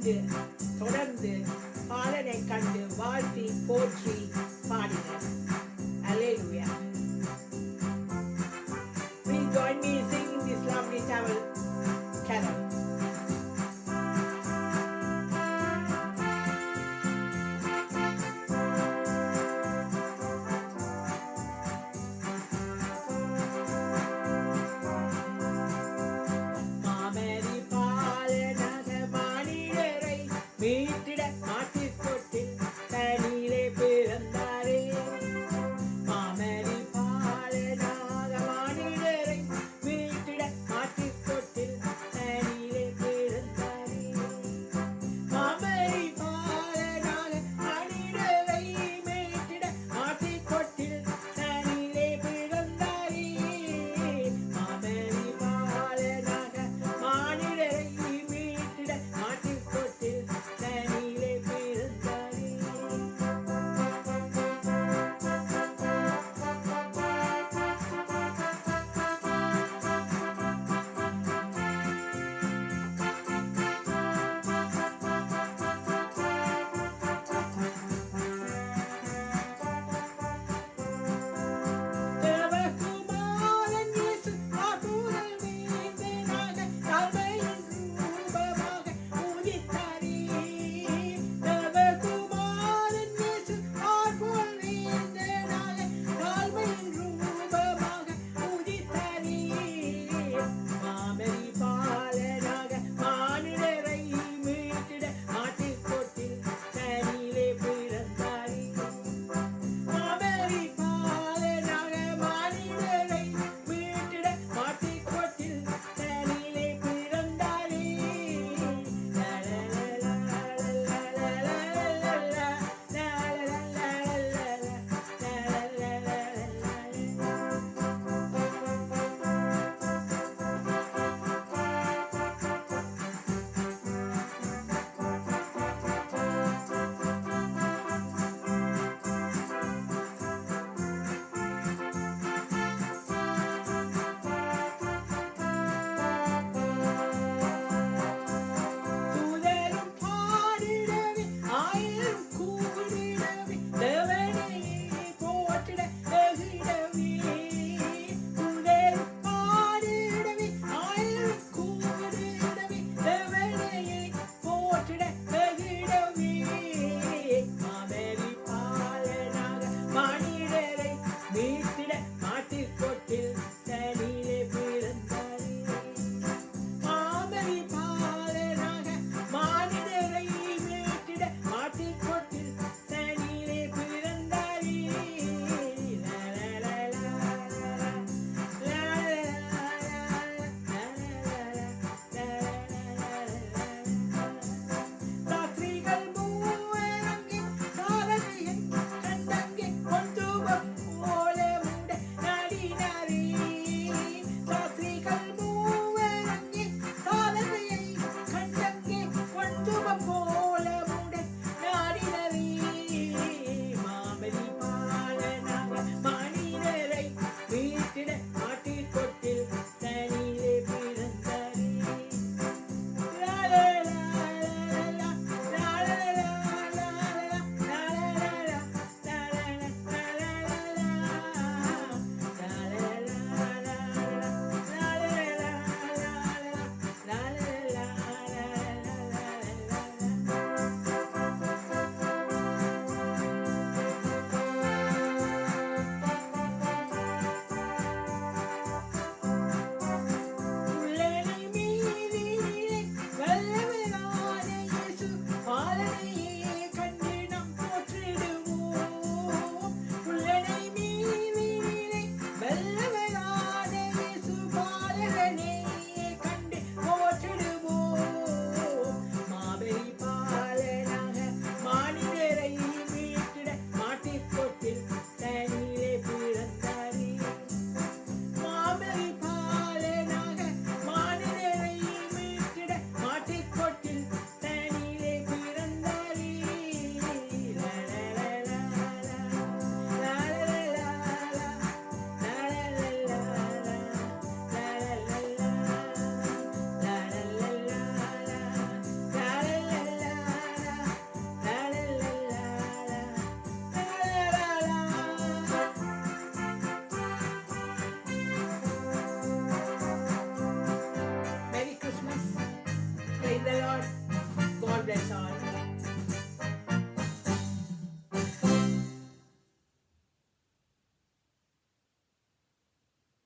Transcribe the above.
தொடர்ந்து தொடர்ந்து பாலனை கண்டு வாழ்த்தி போற்றி மீட்டிட மாட்டு bless our